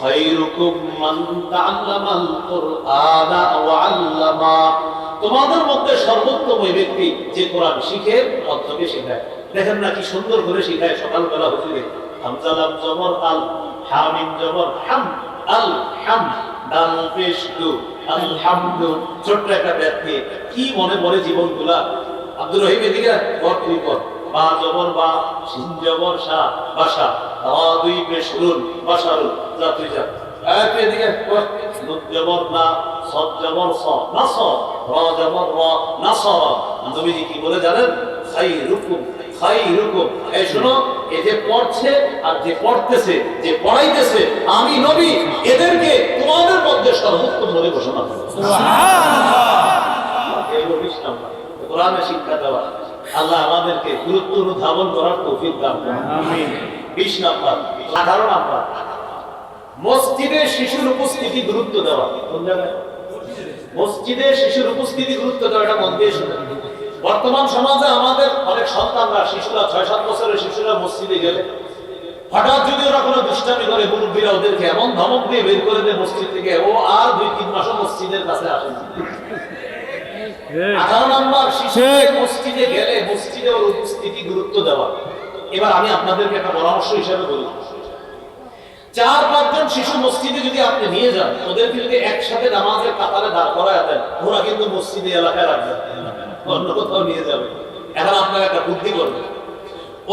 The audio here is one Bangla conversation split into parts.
খায়রুকুম মান তাআল্লামাল কুরআনা ওয়া আল্লামা। তোমাদের মধ্যে সর্বোত্তম ওই ব্যক্তি যে কোরআন শিখে অন্যকে শেখায়। দেখেন না কি সুন্দর করে শেখায় সকালবেলা হুজুরে। হামজা লাম জবর, আল হামিম জবর, হাম, আল হাম, দাল পেশ দু আলহামদু ছোট্ট একটা ব্যক্তি কি মনে পড়ে জীবনগুলা? আব্দুর রহিম এদিকে বর তুই কর বা জবর বা সিন জবর, সা বাসা দুই পেশ রুন বাসারুন যা তুই যা এক এদিকে জবর না সদ জবর স না স র জবর র না স। নবীজি কি বলে জানেন? এই শোনো এ যে পড়ছে আর যে পড়তেছে যে পড়াইতেছে আমি নবী এদেরকে তোমাদের মধ্যে সর্বোত্তম বলে ঘোষণা করি কোরআনে শিক্ষা দেওয়া। আল্লাহ আমাদেরকে গুরুত্ব অনুধাবন করার তৌফিক দান করুন। বিশ নাম্বার আঠারো নাম্বার মসজিদে শিশুর উপস্থিতি গুরুত্ব দেওয়া। মসজিদে শিশুর উপস্থিতি গুরুত্ব দেওয়া এটা মন দিয়ে শুনে বর্তমান সমাজে আমাদের অনেক সন্তানরা শিশুরা ছয় সাত বছরের শিশুরা মসজিদে গেলে হঠাৎ যদি ওরা কোনো দুষ্টামি করে মুরব্বীরা ওদেরকে এমন ধমক দিয়ে বের করে দেয় মসজিদ থেকে ও আর দুই তিন মাসও মসজিদের কাছে আসে না আঠারো নম্বর শিশু মসজিদে গেলে মসজিদে ওর উপস্থিতি গুরুত্ব দেওয়া। এবার আমি আপনাদেরকে একটা পরামর্শ হিসেবে বলি। চার পাঁচজন শিশু মসজিদে যদি আপনি নিয়ে যান ওদেরকে যদি একসাথে নামাজের কাতারে দাঁড় করায় দেন। ওরা কিন্তু মসজিদে এলাকায় রাখবে। অন্য কোথাও নিয়ে যাবে। এখন আপনার একটা বুদ্ধি করবে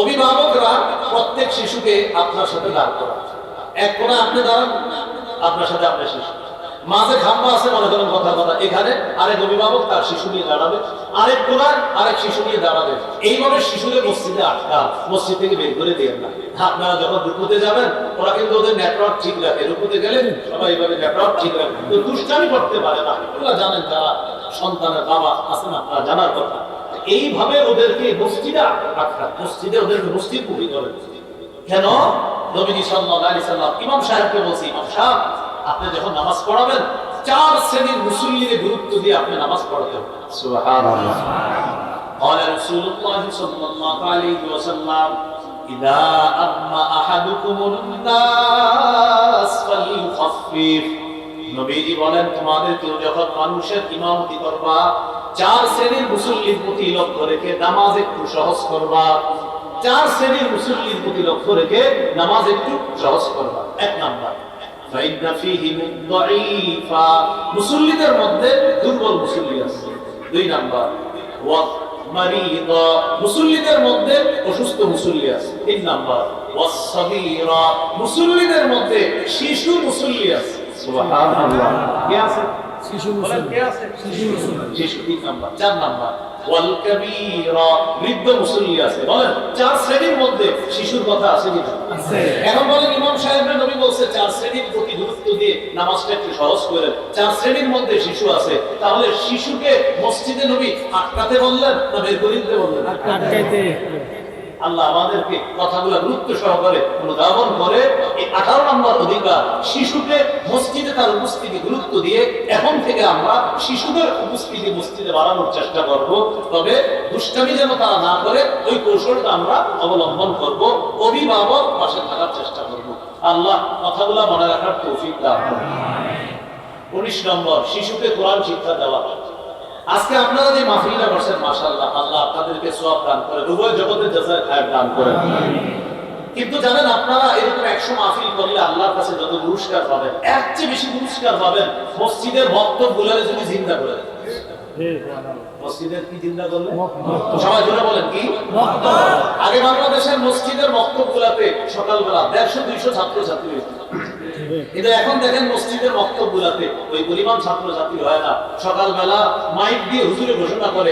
অভিভাবকরা প্রত্যেক শিশুকে আপনার সাথে দাঁড় করা এক কোণে আপনি দাঁড়ান, আপনার সাথে আপনার শিশু। মাঝে খাম্বা আছে, মনে করেন কথা কথা। এখানে আরেক অভিভাবক তার শিশু নিয়ে দাঁড়াবে। আরেক কোনায় আরেক শিশু নিয়ে দাঁড়াবে এইভাবে শিশুদের মসজিদে আটকা, মসজিদ থেকে বের করে দিয়ে না। আপনারা যখন রুকুতে যাবেন, ওরা কিন্তু ওদের নেটওয়ার্ক ঠিক রাখে। রুকুতে গেলেন সবাই এইভাবে নেটওয়ার্ক ঠিক রাখে। দুষ্টামি করতে পারে না। ওরা জানেন তারা সন্তানের বাবা আছেন আপনারা জানার কথা। এইভাবে ওদেরকে মসজিদে আটকা, মসজিদে ওদেরকে মসজিদ মুখী করে। কেন? নবীজি সাল্লাল্লাহু আলাইহি সাল্লাম, ইমাম সাহেবকে বলছি, ইমাম সাহেব, আপনি যখন নামাজ পড়াবেন চার শ্রেণীর মুসল্লিদের গুরুত্ব দিয়ে আপনি নামাজ পড়াতে হবে সুবহানাল্লাহ قال رسول الله صلى الله عليه وسلم إذا أما أحدكم الناس فليخفف নবীজি বলেন তোমাদের কেউ যখন মানুষের ইমামতি করবা চার শ্রেণীর মুসল্লির প্রতি লক্ষ্য রেখে নামাজ একটু সহজ করবা চার শ্রেণীর মুসল্লির প্রতি লক্ষ্য রেখে নামাজ একটু সহজ করবা এক নাম্বার فإن فيهم ضعيفا মুসল্লিদের মধ্যে দুর্বল মুসল্লি আছে। দুই নাম্বার মুসল্লিদের মধ্যে অসুস্থ মুসল্লি আছে। তিন নাম্বার মুসল্লিদের মধ্যে শিশু মুসল্লি আছে। সুবহানাল্লাহ। কে আছে? শিশু বলেন কে আছে? শিশু তিন নাম্বার। চার নাম্বার ওয়াল কাবীরা বৃদ্ধ মুসল্লি আছে। বলেন চার শ্রেণির মধ্যে শিশুর কথা আছে কিনা? এখন বলেন ইমাম সাহেবরা নবী বলছে চার শ্রেণির প্রতি গুরুত্ব দিয়ে নামাজটা একটু সহজ করে চার শ্রেণির মধ্যে শিশু আছে তাহলে শিশুকে মসজিদে নবী আটকাতে বললেন না বের করে দিতে বললেন? আটকাইতে। আল্লাহ আমাদেরকে কথাগুলো গুরুত্ব সহকারে অনুধাবন করে। এই আঠারো নম্বর অধিকার শিশুকে মসজিদে তার উপস্থিতি গুরুত্ব দিয়ে এখন থেকে আমরা শিশুদের উপস্থিতি মসজিদে বাড়ানোর চেষ্টা করব। তবে দুষ্টামি যেন তারা না করে, ওই কৌশলটা আমরা অবলম্বন করব। অভিভাবক পাশে থাকার চেষ্টা করব। আল্লাহ কথাগুলো মনে রাখার তৌফিক দান উনিশ নম্বর, শিশুকে কোরআন শিক্ষা দেওয়া। আজকে আপনারা যে মাহফিলটা করছেন মাশাআল্লাহ আল্লাহ আপনাদেরকে সওয়াব দান করে উভয় জগতের জাযায় খায়ের দান করে কিন্তু জানেন আপনারা এরকম একশো মাহফিল করলে আল্লাহর কাছে যত পুরস্কার পাবেন এর চেয়ে বেশি পুরস্কার পাবেন মসজিদের বক্তব্যগুলোরে যদি জিন্দা করে। মসজিদের কি জিন্দা করলে? সবাই জোরে বলেন কি? আগে বাংলাদেশের মসজিদের বক্তব্যগুলাতে সকালবেলা দেড়শো দুইশো ছাত্র ছাত্রী। কিন্তু এখন দেখেন মসজিদের বক্তব্যগুলাতে ওই পরিমাণ ছাত্র ছাত্রী হয় না। সকালবেলা মাইক দিয়ে হুজুরে ঘোষণা করে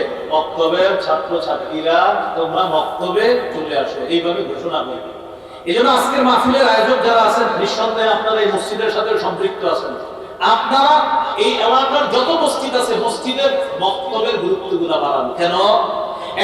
ছাত্র ছাত্রীরা তোমরা বক্তব্যে চলে আসো। এইভাবে ঘোষণা করে। এই জন্য আজকের মাহফিলের আয়োজক যারা আছেন, নিঃসন্দেহে আপনারা এই মসজিদের সাথে সম্পৃক্ত আছেন। আপনারা এই এলাকার যত মসজিদ আছে, মসজিদের বক্তব্যের গুরুত্বগুলা বাড়ান। কেন?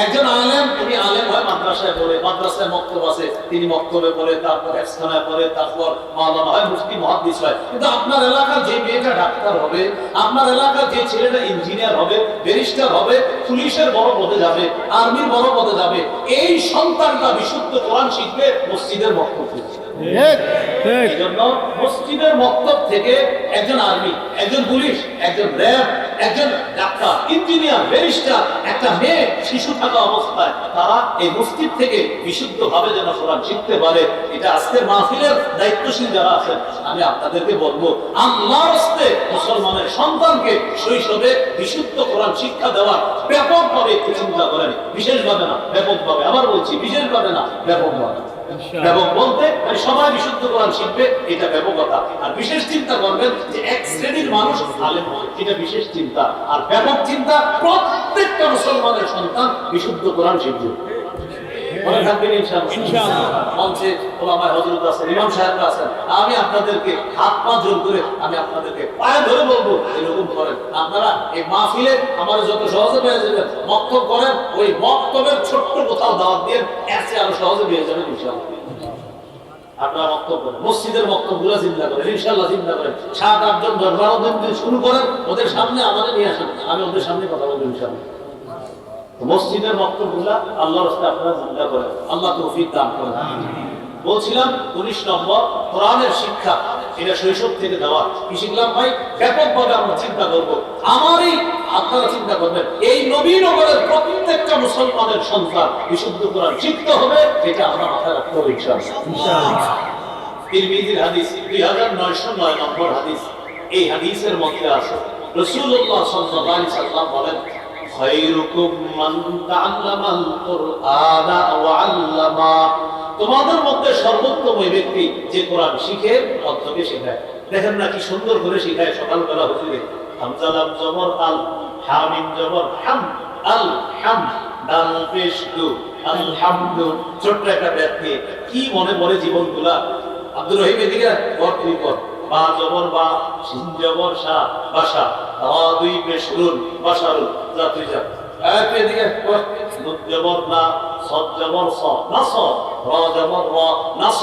একজন আলেম, উনি আলেম হয়, মাদ্রাসায় পড়ে মাদ্রাসায় মক্তব আছে, তিনি মক্তবে পড়ে, তারপর একস্থানায় পড়ে, তারপর মাওলানা হয়, মুফতি মহাদিস হয়। কিন্তু আপনার এলাকার যে মেয়েটা ডাক্তার হবে, আপনার এলাকার যে ছেলেটা ইঞ্জিনিয়ার হবে, ব্যারিস্টার হবে, পুলিশের বড় পদে যাবে, আর্মির বড় পদে যাবে, এই সন্তানটা বিশুদ্ধ কোরআন শিখবে মসজিদের মক্তব্য এই জন্য মসজিদের মক্তব থেকে একজন আর্মি একজন পুলিশ একজন র্যাব একজন ডাক্তার ইঞ্জিনিয়ার ব্যারিস্টার একটা মেয়ে শিশু থাকা অবস্থায় তারা এই মসজিদ থেকে বিশুদ্ধ যেন কোরআন শিখতে পারে এটা আজকের মাহফিলের দায়িত্বশীল যারা আছেন আমি আপনাদেরকে বলব আল্লাহর হস্তে মুসলমানের সন্তানকে শৈশবে বিশুদ্ধ কোরআন শিক্ষা দেওয়ার ব্যাপকভাবে একটু চিন্তা করেন। বিশেষভাবে না ব্যাপকভাবে। আবার বলছি বিশেষভাবে না ব্যাপকভাবে। ব্যাপক বলতে মানে সবাই বিশুদ্ধ কোরআন শিখবে, এটা ব্যাপকতা। আর বিশেষ চিন্তা করবেন যে এক শ্রেণির মানুষ আলেম হয়, এটা বিশেষ চিন্তা। আর ব্যাপক চিন্তা প্রত্যেকটা মুসলমানের সন্তান বিশুদ্ধ কোরআন শিখবে। মনে থাকবেন ইনশাআল্লাহ। মঞ্চে ওলামায় হযরত আছেন ইমাম সাহেবরা আছেন। আমি আপনাদেরকে হাত পা জোর করে আমি আপনাদেরকে পায়ে ধরে বলব এরকম করেন। আপনারা এই মাহফিলে আমার যত সহজে পেয়ে যাবেন মক্তব করেন ওই মক্তবের ছোট্ট কোথাও দাওয়াত দিয়ে চেয়ে আরও সহজে পেয়ে যাবেন ইনশাআল্লাহ। আপনারা বক্তব্য করেন মসজিদের বক্তব্যগুলো চিন্তা করেন ইনশাল্লাহ চিন্তা করেন। সাত আটজন দশ বারো দিন শুরু করেন ওদের সামনে আমাদের নিয়ে আসেন। আমি ওদের সামনে কথা বলব ইনশাল্লাহ মসজিদের বক্তব্যগুলা আল্লাহর রাস্তায় আপনারা চিন্তা করেন। আল্লাহ তৌফিক দান করেন। বলছিলাম উনিশ নম্বর কোরআনের শিক্ষা এটা শৈশব থেকে দেওয়া। কি শিখলাম ভাই? ব্যাপকভাবে আমরা চিন্তা করব। আমারই আপনারা চিন্তা করবেন এই নবীনগরের প্রত্যেকটা মুসলমানের সন্তান বিশুদ্ধ কোরআন শিখতে হবে এটা আমরা মাথায় রাখতে হবে তিরমিজির হাদিস 2909 নম্বর হাদিস। এই হাদিসের মধ্যে আছে আলাইহি সাল্লাম বলেন খায়রুকুম মান তাআল্লামাল কুরআনা ওয়া আল্লামা। তোমাদের মধ্যে সর্বোত্তম ওই ব্যক্তি যে কোরআন শিখে অন্যকে শেখায়। দেখেন না কি সুন্দর করে শেখায় সকালবেলা হুজুরে। হামজালাম জবর আল হামিম জবর, হাম, আল হাম, দাল পেশ দু আলহামদু ছোট্ট একটা ব্যক্তি কি মনে পড়ে জীবনগুলা? আব্দুর রহিম এদিকে কর তুই কর বা জবর বা সিন জবর সা বাসা। রা দুই পেশরুন বাসারুন যা তুই এদিকে নুন জবর না সদ জবর স না স। র জবর র না স।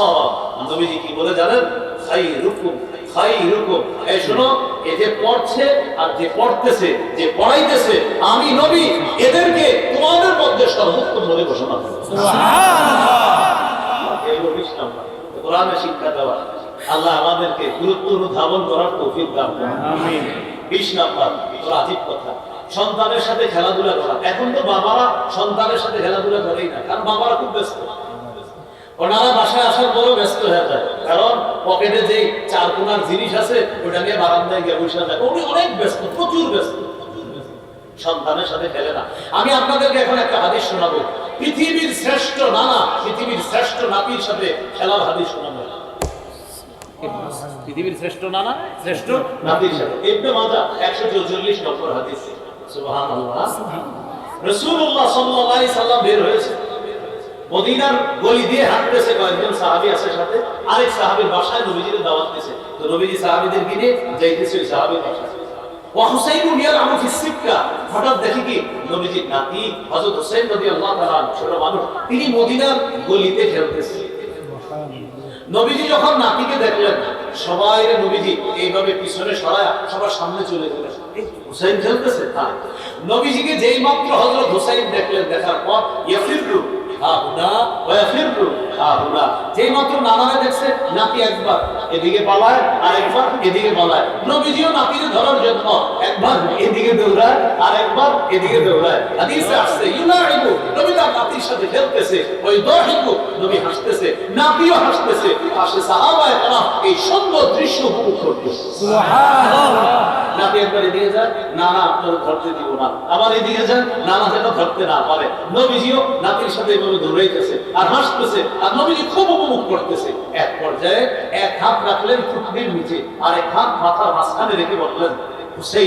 নবীজি কি বলে জানেন? খাই রুকুম খাই রুকুম এই শোনো এ যে পড়ছে আর যে পড়তেছে যে পড়াইতেছে আমি নবী এদেরকে তোমাদের মধ্যে সর্বোত্তম বলে ঘোষণা করি। কোরআনে শিক্ষা দেওয়া। আল্লাহ আমাদেরকে গুরুত্ব অনুধাবন করার তৌফিক দান করুন। আমিন। বিশ নাম্বার তোর কথা। সন্তানের সাথে খেলাধুলা করা। এখন তো বাবারা সন্তানের সাথে খেলাধুলা করেই না কারণ বাবারা খুব ব্যস্ত। ওনারা বাসায় আসার পরেও ব্যস্ত হয়ে যায়। কারণ পকেটে যে চার কোনার জিনিস আছে ওটা নিয়ে বারান্দায় গিয়ে বসে যায় উনি অনেক ব্যস্ত প্রচুর ব্যস্ত। সন্তানের সাথে খেলে না। আমি আপনাদেরকে এখন একটা হাদিস শোনাবো। পৃথিবীর শ্রেষ্ঠ নানা পৃথিবীর শ্রেষ্ঠ নাতির সাথে খেলার হাদিস শোনাবো। পৃথিবীর শ্রেষ্ঠ নানা? শ্রেষ্ঠ নাতি ইবনে মাজাহ 144 নম্বর হাদিস। সুবহানাল্লাহ। রাসূলুল্লাহ সাল্লাল্লাহু আলাইহি সাল্লাম বের হয়েছে। মদিনার গলি দিয়ে হাঁটতেছে কয়েকজন সাহাবি আছে সাথে। আরেক সাহাবীর বাসায় নবীজির দাওয়াত দিয়েছে তো নবীজি সাহাবীদের কিনে যাইতেছে ওই সাহাবীর বাসায়। ওয়া হুসাইন ইয়ার আমু ফিসিকা হঠাৎ দেখি কি? নবীজির নাতি, হযরত হোসেন রাদিয়াল্লাহু তাআলা ছোট মানুষ। তিনি মদিনার গলিতে খেলতেছে। সুবহানাল্লাহ নবীজি যখন নাতিকে দেখলেন, সবাই নবীজি, এইভাবে পিছনে সরায়, সবার সামনে চলে গেলেন। হুসাইন খেলতেছে হ্যাঁ নবীজিকে যেই মাত্র হজরত হুসাইন দেখলেন, দেখার পর ইয়াফিরু ইয়াফিরু। হাহুনা যেই মাত্র নানারে দেখছে নাতি একবার এদিকে পালায় আর একবার এদিকে পালায়। নবীজিও নাতিকে ধরার জন্য একবার এদিকে দৌড়ায় আর একবার এদিকে দৌড়ায়। হাদিসে আসছে ইউনাইবু নবী তার নাতির সাথে খেলতেছে ওই দহিকু নবী হাসতেছে নাতিও হাসতেছে। পাশে সাহাবায়ে কেরাম এই সুন্দর দৃশ্য উপভোগ করতেছে। নাতি একবার এদিকে যান না না আপনার ধরতে দিব না। আবার এদিকে যান নানা যেন ধরতে না পারে। নবীজিও নাতির সাথে এভাবে দৌড়াইতেছে আর হাসতেছে আর নবীজি খুব উপভোগ করতেছে। এক পর্যায়ে এক হাত রাখলেন ফুটনির নিচে, আর এক হাত মাথার মাঝখানে রেখে বললেন যে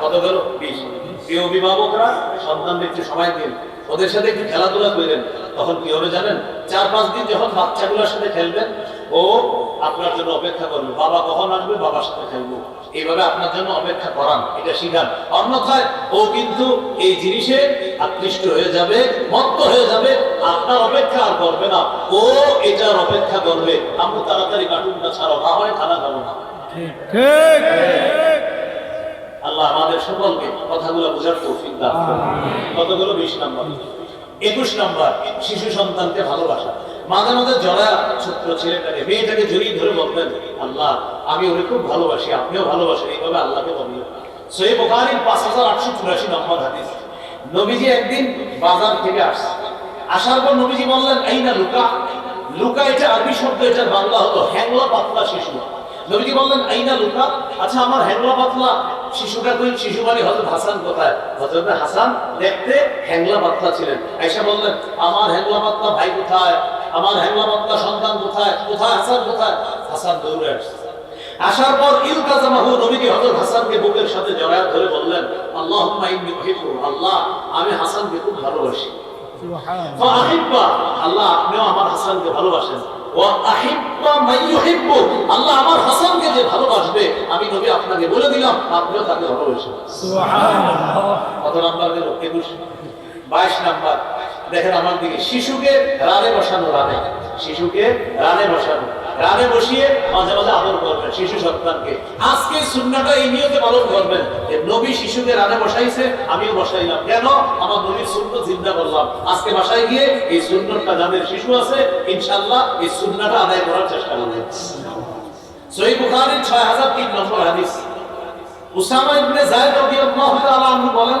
কত অভিভাবকরা ওদের সাথে একটু খেলাধুলা করেন। তখন কি হবে জানেন? চার পাঁচ দিন যখন বাচ্চাগুলোর সাথে খেলবেন ও আপনার জন্য অপেক্ষা করবে। বাবা কখন আসবে? বাবার সাথে খেলব এইভাবে আপনার জন্য অপেক্ষা করান। এটা শিখান। অন্যথায় ও কিন্তু এই জিনিসে আকৃষ্ট হয়ে যাবে মত্ত হয়ে যাবে। আপনার অপেক্ষা আর করবে না। ও এটার অপেক্ষা করবে। আমি তাড়াতাড়ি কার্টুনটা ছাড়ো না হয় খানা খাব না। আল্লাহ আমাদের সকলকে কথাগুলো বোঝার তৌফিক দান কতগুলো? বিশ নম্বর। একুশ নম্বর শিশু সন্তানকে ভালোবাসা। মাঝে মাঝে জড়া ছোট্ট ছেলেটাকে, মেয়েটাকে জড়িয়ে ধরে বলবেন আল্লাহ, আমি খুব ভালোবাসি, আপনিও ভালোবাসেন, এইভাবে আল্লাহকে বলবেন পাঁচ হাজার আটশো চুরাশি নম্বর হাদিস। নবীজি একদিন বাজার থেকে আসছে। আসার পর নবীজি বললেন এই না লুকা? লুকা এটা আরবি শব্দ এটার বাংলা হলো হ্যাংলা পাতলা শিশু। নবীজি বললেন, আইনা লুকা? আচ্ছা আমার হ্যাংলা পাতলা শিশুটা শিশু মানে হযরত হাসান কোথায়? হযরত হাসান দেখতে হ্যাংলা পাতলা ছিলেন। আয়েশা বললেন, আমার হ্যাংলা পাতলা ভাই কোথায়? আমার হ্যাংলা সন্তান কোথায়? কোথায়? হাসান কোথায়? হাসান দৌড়ে আসছে। আসার পর ইলতাজামাহু নবীজি হযরত হাসানকে বুকের সাথে জড়ায় ধরে বললেন আল্লাহুম্মা ইন্নী উহিব্বু আল্লাহ আমি হাসানকে খুব ভালোবাসি। সুবহান ফাহিব্বা আল্লাহ আপনিও আমার হাসানকে ভালোবাসেন। ওয়া আহিব্বা মান ইউহিব্বু আল্লাহ আমার হাসানকে যে ভালোবাসবে আমি নবী আপনাকে বলে দিলাম আপনিও তাকে ভালোবাসেন সুবহানাল্লাহ। কত নাম্বার গেল 21 22 নাম্বার। দেখেন আমার দিকে, শিশুকে রানে বসানো রানে, শিশুকে রানে বসানো, রানে বসিয়ে মাঝে মাঝে আদর করবেন শিশু সন্তানকে। আজকে এই সুন্নাহটা এই নিয়তে পালন করবেন যে নবী শিশুকে রানে বসাইছে, আমিও বসাইলাম। কেন? আমার নবীর সুন্নত জিন্দা করলাম। আজকে বাসায় গিয়ে এই সুন্নতটা যাদের শিশু আছে ইনশাল্লাহ এই সুন্নাহটা আদায় করার চেষ্টা করবেন। সহিহ বুখারীর 6003 নম্বর হাদিস। উসামা ইবনে যায়েদ রাদিয়াল্লাহু তাআলা বলেন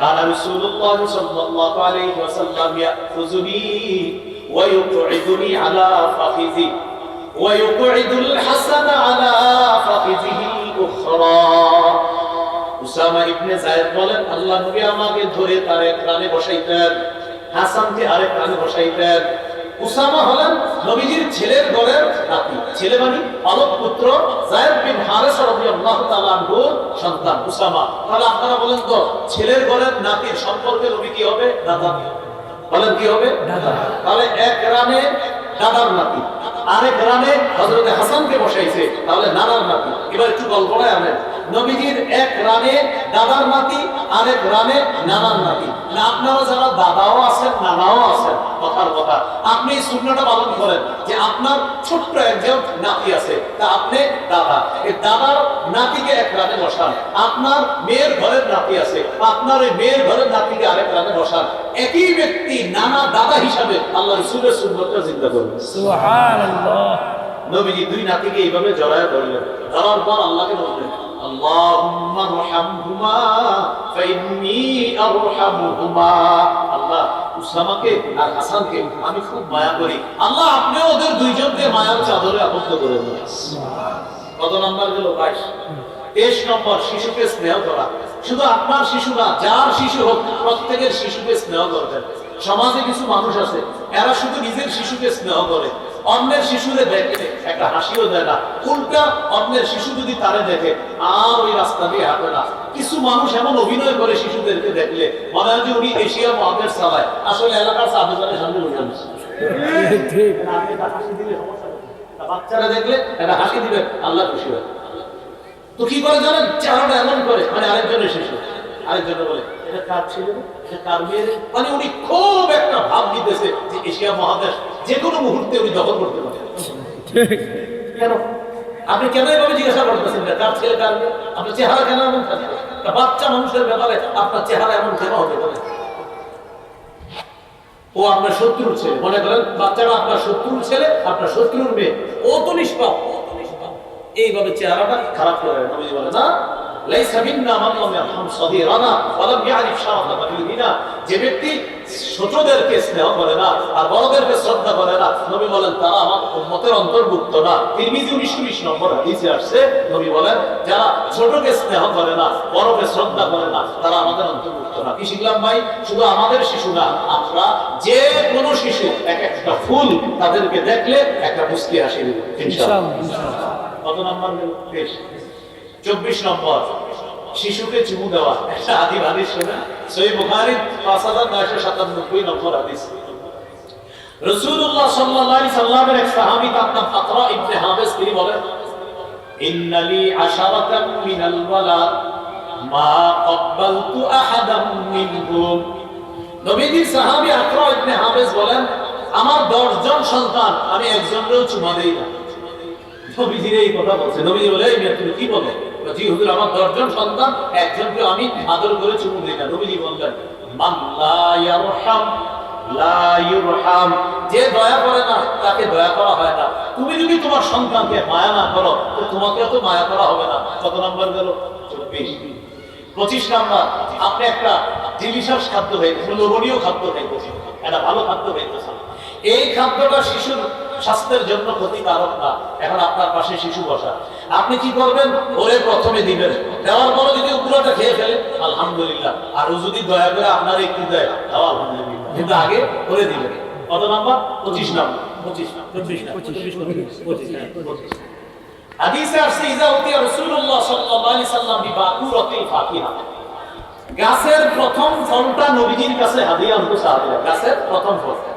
كان رسول الله صلى الله عليه وسلم يأخذني ويقعدني على فخذي ويقعد الحسن على فخذه الأخرى উসামা ইবনে যায়েদ বলেন আল্লাহ নবী আমাকে ধরে তার এক রানে বসাইতেন হাসানকে আরেক রানে বসাইতেন উসামা হলেন নবীজির ছেলের ঘরের নাতি। ছেলে মানে পালক পুত্র জায়েদ বিন হারেস রাদিয়াল্লাহু তাআলা সন্তান উসামা। তাহলে আপনারা বলেন তো ছেলের ঘরের নাতির সম্পর্কে নবী কি হবে? দাদা। বলেন কি হবে? দাদা। তাহলে এক গ্রামে দাদার নাতি আরেক রানে হযরত হাসানকে বসাইছে তাহলে নানার নাতি। এবার একটু গল্পটাই আনেন। নবীজির এক রানে দাদার নাতি আরেক রানে নানার নাতি না আপনারা যারা দাদাও আছেন নানাও আছেন কথার কথা। আপনি এই সুন্নাহটা পালন করেন যে আপনার ছোট্ট একজন নাতি আছে তা আপনি দাদা। এই দাদার নাতিকে এক রানে বসান। আপনার মেয়ের ঘরের নাতি আছে আপনার ওই মেয়ের ঘরের নাতিকে আরেক রানে বসান। একই ব্যক্তি নানা দাদা হিসাবে আল্লাহ রসুলের সুন্নতটা চিন্তা করবেন নবীজি দুই নাতিকে এইভাবে জড়ায় ধরলেন। ধরার পর আল্লাহকে বললেন আরহামুহুমা উসামাকে আর হাসানকে আমি খুব মায়া করি। আল্লাহ আপনি ওদের দুইজনকে মায়ার চাদরে আবদ্ধ করে কত নাম্বার গেল 22 23 নম্বর, শিশুকে স্নেহ করা। শুধু আপনার শিশু না, যার শিশু হোক, প্রত্যেকের শিশুকে স্নেহ করবেন সমাজে কিছু মানুষ আছে, এরা শুধু নিজের শিশুকে স্নেহ করে। অন্যের শিশুরে দেখে, একটা হাসিও দেয় না। উল্টা অন্যের শিশু যদি তারে দেখে, আর ওই রাস্তা দিয়ে হাঁটে না। কিছু মানুষ এমন অভিনয় করে শিশুদেরকে দেখলে, মনে হয় যে উনি এশিয়া মহাদেশ চালায়। আসলে এলাকার চাঁদের সামনে বসে বাচ্চারা দেখলে একটা হাসি দিবে, আল্লাহ খুশি হয়। তো কি করে জানেন? চেহারাটা এমন করে মানে আরেকজনের শিশু। আরেকজন বলে, এটা কার ছেলে কার মানে উনি খুব একটা ভাব দিতেছে যে এশিয়া মহাদেশ যে কোনো মুহূর্তে উনি দখল করতে পারে ঠিক কেন? আপনি কেন এভাবে জিজ্ঞাসা করতেছেন না? কার ছেলে, কার আপনার চেহারা কেন এমন থাকবে তা বাচ্চা মানুষের ব্যাপারে আপনার চেহারা এমন কেন হবে বলে ও আপনার শত্রুর ছেলে। মনে করেন বাচ্চারা আপনার শত্রুর ছেলে, আপনার শত্রুর মেয়ে। ও তো নিষ্পাপ। এইভাবে চেহারাটা খারাপ করে না মান লাম ইয়ারহাম সগীরানা ওয়া লাম ইয়ারিফ শারাফা যে ব্যক্তি ছোটদেরকে স্নেহ করে না আর বড়দেরকে শ্রদ্ধা করে না নবী বলেন তারা আমার উম্মতের অন্তর্ভুক্ত না। তিরমিজি 19 নম্বর হাদিসে আসছে নবী বলেন যারা ছোটকে স্নেহ করে না বড়কে শ্রদ্ধা করে না তারা আমাদের অন্তর্ভুক্ত না। কি শিখলাম ভাই? শুধু আমাদের শিশু না আমরা যে কোনো শিশু এক একটা ফুল তাদেরকে দেখলে একটা মুস্কি হাসি দেবে ইনশাআল্লাহ। ইনশাআল্লাহ। ইনশাআল্লাহ কত নম্বর চব্বিশ নম্বর। শিশুকে চুমু দেওয়া। একটা হাদিস হাদিস শুনে সই পাঁচ হাজার নয়শো সাতানব্বই নম্বর হাদিস। রসুল্লাহ সাল্লাল্লাহু সাল্লামের এক তার নাম ফাতরা ইবনে তিনি বলেন ইন্নালি আশারাতাম মিনাল মা ক্বাব্বালতু আহাদাম মিনহুম। নবীজি সাহাবী আকরা ইবনে বলেন আমার 10 জন সন্তান আমি একজনকেও চুমা দেই না। নবীজির এই কথা বলছে। নবীজি বলে "এই তুমি কি বলে বলে, জি, হুজুর, আমার দশজন সন্তান, একজনকে আমি আদর করে চুমু দিই না বললেন যে দয়া করে না, তাকে দয়া করা হয় না। তুমি যদি তোমার সন্তানকে মায়া না করো, তো তোমাকে তো মায়া করা হবে না। কত নাম্বার গেল? চব্বিশ। পঁচিশ নাম্বার, আপনি একটা ডিলিশাস খাদ্য খাইতেছেন লোভনীয় খাদ্য খাইতেছেন একটা ভালো খাদ্য খাইতেছেন এই খাদ্যটা শিশুর স্বাস্থ্যের জন্য ক্ষতিকারক না। এখন আপনার পাশে শিশু বসা। আপনি কি করবেন? ওরে প্রথমে দিবেন। দেওয়ার পরে যদি পুরোটা খেয়ে ফেলে আলহামদুলিল্লাহ। আর ও যদি দয়া করে আপনার একটু দেয় তাও আলহামদুলিল্লাহ। কিন্তু আগে করে দিবেন। কত নাম্বার? পঁচিশ নাম্বার। পঁচিশ পঁচিশ পঁচিশ। পঁচিশ হ্যাঁ, পঁচিশ হাদিসে আসছে ইজা উতিয়া রাসূলুল্লাহ সাল্লাল্লাহু আলাইহি সাল্লাম বিবাকুরাতিল ফাকিহা গাছের প্রথম ফলটা নবীজির কাছে হাদিয়া হতো সাহাবীরা গাছের প্রথম ফল।